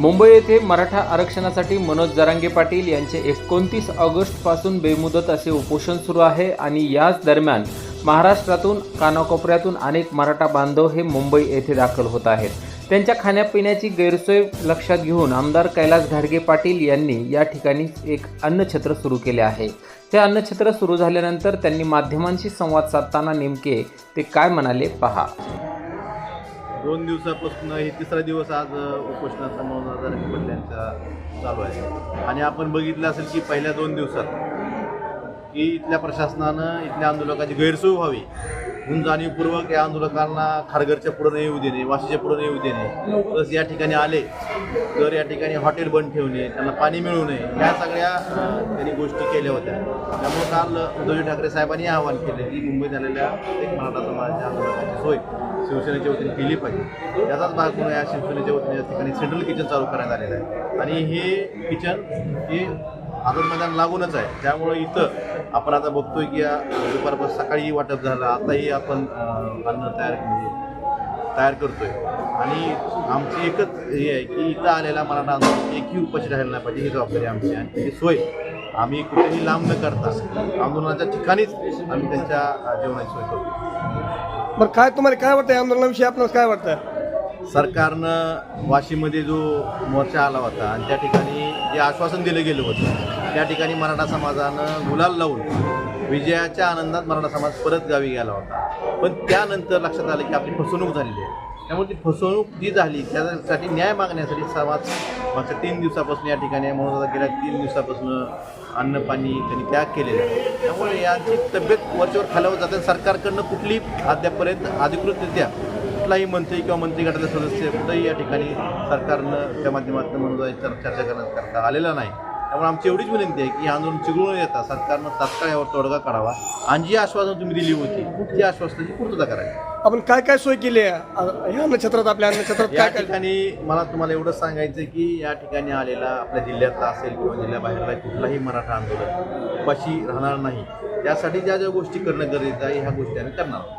मुंबई येथे मराठा आरक्षणासाठी मनोज जरांगे पाटील यांचे एकोणतीस ऑगस्टपासून बेमुदत असे उपोषण सुरू आहे आणि याच दरम्यान महाराष्ट्रातून कानाकोपऱ्यातून अनेक मराठा बांधव हे मुंबई येथे दाखल होत आहेत. त्यांच्या खाण्यापिण्याची गैरसोय लक्षात घेऊन आमदार कैलास घाडगे पाटील यांनी या ठिकाणी एक अन्नछत्र सुरू केले आहे. ते अन्नछत्र सुरू झाल्यानंतर त्यांनी माध्यमांशी संवाद साधताना नेमके ते काय म्हणाले पहा. दोन दिवसापासून हे तिसरा दिवस आज उपोषणाचा मनोज जरांगे यांचा चालू आहे. आणि आपण बघितलं असेल की पहिल्या दोन दिवसात की इथल्या प्रशासनानं इथल्या आंदोलकाची गैरसोय व्हावी. म्हणून जाणीवपूर्वक या आंदोलकांना खारघरच्या पुढं नाही येऊ देणे वाशीच्या पुढं नाही येऊ देणे. प्लस या ठिकाणी आले तर या ठिकाणी हॉटेल बंद ठेवणे त्यांना पाणी मिळू नये या सगळ्या त्यांनी गोष्टी केल्या होत्या. त्यामुळे काल उद्धवजी ठाकरे साहेबांनी आवाहन केलं की मुंबईत आलेल्या एक मराठा समाजाच्या आंदोलकाची सोय शिवसेनेच्या वतीने केली पाहिजे. याचाच भाग म्हणून या शिवसेनेच्या वतीने या ठिकाणी सेंट्रल किचन चालू करण्यात आलेलं आहे. आणि हे किचन हे आझाद मैदान लागूनच आहे. त्यामुळे इथं आपण आता बघतोय की या दुपारपासून सकाळी वाटप झालं. आताही आपण अन्न तयार म्हणजे तयार करतोय. आणि आमची एकच हे आहे की इथं आलेला मराठा आंदोलन एकही उपाशी राहिला नाही पाहिजे. ही जबाबदारी आमची आणि त्याची सोय आम्ही कुठेही लांब न करता आंदोलनाच्या ठिकाणीच आम्ही त्यांच्या जेवणाची सोय करतो बरं काय तुम्हाला काय वाटतं आंदोलनाविषयी? आपल्याला काय वाटतं सरकारनं वाशीमध्ये जो मोर्चा आला होता आणि त्या ठिकाणी जे आश्वासन दिलं गेलं होतं त्या ठिकाणी मराठा समाजानं गुलाल लावून विजयाच्या आनंदात मराठा समाज परत गावी गेला होता. पण त्यानंतर लक्षात आलं की आपली फसवणूक झालेली आहे. त्यामुळे ती फसवणूक जी झाली त्यासाठी न्याय मागण्यासाठी समाज मागच्या तीन दिवसापासून या ठिकाणी म्हणून आता गेल्या तीन दिवसापासून अन्न पाणी त्यांनी त्याग केलेला आहे. त्यामुळे याची तब्येत वरच्यावर खाल्यावर जाते सरकारकडनं कुठली अद्यापर्यंत अधिकृतरित्या कुठलाही मंत्री किंवा मंत्री गटाचे सदस्य कुठंही या ठिकाणी सरकारनं त्या माध्यमातून म्हणून चर्चा करण्याकरता आलेला नाही. त्यामुळे आमची एवढीच विनंती आहे की हे आंदोलन चिघळून येता सरकारनं तात्काळ यावर तोडगा काढावा. आणि जी आश्वासन तुम्ही दिली होती ती आश्वासनाची पूर्तता करावी. आपण काय काय सोय केली आहे? अन्नछत्रात आपल्या अन्नछत्रात या ठिकाणी मला तुम्हाला एवढं सांगायचं की या ठिकाणी आलेला आपल्या जिल्ह्यातला असेल किंवा जिल्ह्याबाहेरला कुठलाही मराठा आंदोलन उपाशी राहणार नाही. त्यासाठी ज्या ज्या गोष्टी करणं गरजेचं आहे ह्या गोष्टी आम्ही करणार